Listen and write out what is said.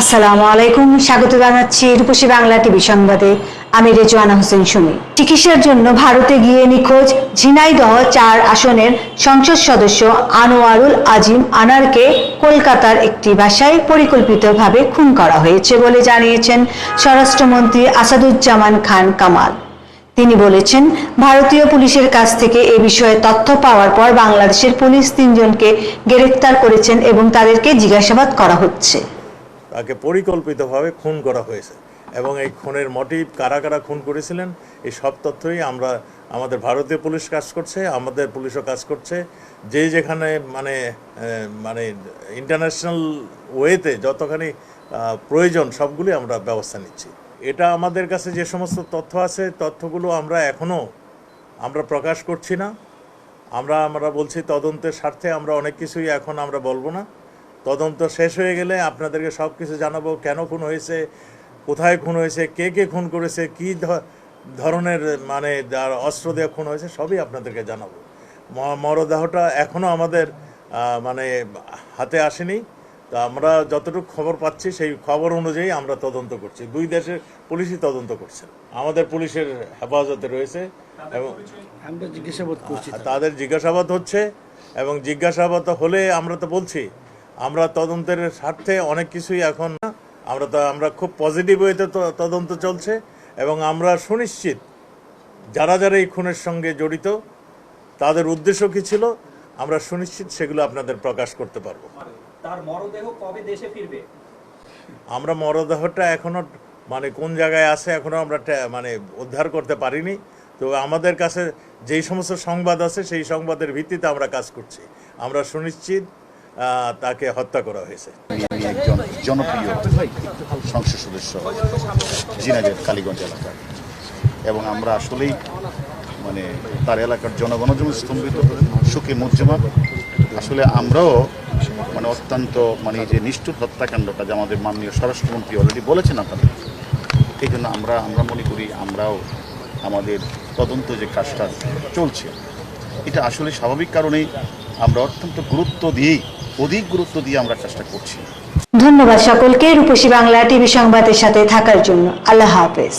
আসসালামু আলাইকুম, স্বাগত জানাচ্ছি রূপসী বাংলা টিভি সংবাদে। আমি রেজওয়ানা হোসেন সুমি। চিকিৎসার জন্য ভারতে গিয়ে নিখোঁজ ঝিনাইদহ চার আসনের সংসদ সদস্য আনোয়ারুল আজিম আনারকে কলকাতার একটি বাসায় পরিকল্পিতভাবে খুন করা হয়েছে বলে জানিয়েছেন স্বরাষ্ট্রমন্ত্রী আসাদুজ্জামান খান কামাল। তিনি বলেছেন, ভারতীয় পুলিশের কাছ থেকে এ বিষয়ে তথ্য পাওয়ার পর বাংলাদেশের পুলিশ তিনজনকে গ্রেফতার করেছেন এবং তাদেরকে জিজ্ঞাসাবাদ করা হচ্ছে। তাকে পরিকল্পিতভাবে খুন করা হয়েছে এবং এই খুনের মোটিভ কারা কারা খুন করেছিলেন, এই সব তথ্যই আমরা, আমাদের ভারতীয় পুলিশ কাজ করছে, আমাদের পুলিশও কাজ করছে। যে যেখানে মানে মানে ইন্টারন্যাশনাল ওয়েতে যতখানি প্রয়োজন সবগুলি আমরা ব্যবস্থা নিচ্ছি। এটা আমাদের কাছে যে সমস্ত তথ্য আছে, তথ্যগুলো আমরা এখনও আমরা প্রকাশ করছি না। আমরা আমরা বলছি তদন্তের স্বার্থে আমরা অনেক কিছুই এখন আমরা বলব না। তদন্ত শেষ হয়ে গেলে আপনাদেরকে সব কিছু জানাব কেন খুন হয়েছে কোথায় খুন হয়েছে কে কে খুন করেছে কী ধরনের মানে যার অস্ত্র দিয়ে খুন হয়েছে সবই আপনাদেরকে জানাব। ম- মরদেহটা এখনও আমাদের মানে হাতে আসেনি। তো আমরা যতটুকু খবর পাচ্ছি সেই খবর অনুযায়ী আমরা তদন্ত করছি। দুই দেশের পুলিশই তদন্ত করছে। আমাদের পুলিশের হেফাজতে রয়েছে এবং আমরা জিজ্ঞাসাবাদ তাদের জিজ্ঞাসাবাদ হচ্ছে এবং জিজ্ঞাসাবাদ হলে আমরা তো বলছি আমরা তদন্তের স্বার্থে অনেক কিছুই এখন আমরা তো আমরা খুব পজিটিভ ওয়েতে তদন্ত চলছে এবং আমরা সুনিশ্চিত যারা যারা এই খুনের সঙ্গে জড়িত তাদের উদ্দেশ্য কী ছিল? আমরা সুনিশ্চিত সেগুলো আপনাদের প্রকাশ করতে পারব। তার মরদেহ কবে দেশে ফিরবে? আমরা মরদেহটা এখনও মানে কোন জায়গায় আছে এখনও আমরা মানে উদ্ধার করতে পারিনি। তো আমাদের কাছে যেই সমস্ত সংবাদ আছে সেই সংবাদের ভিত্তিতে আমরা কাজ করছি। আমরা সুনিশ্চিত তাকে হত্যা করা হয়েছে। একজন জনপ্রিয় সংসদ সদস্য জিনাগের কালীগঞ্জ এলাকার। এবং আমরা আসলেই মানে তার এলাকার জনগণ যেমন স্তম্ভিত, সুখে মুজ্জমান আসলে আমরাও মানে অত্যন্ত মানে যে নিষ্ঠুর হত্যাকাণ্ডটা যে আমাদের মাননীয় স্বরাষ্ট্রমন্ত্রী অলরেডি বলেছেন আপনাদের, এই জন্য আমরা আমরা মনে করি আমরাও আমাদের তদন্ত যে কাজটা চলছে এটা আসলে স্বাভাবিক কারণেই আমরা অত্যন্ত গুরুত্ব দিয়েই, অধিক গুরুত্ব দিয়ে আমরা চেষ্টা করছি। ধন্যবাদ সকলকে, রূপসী বাংলা টিভি সংবাদের সাথে থাকার জন্য। আল্লাহ হাফেজ।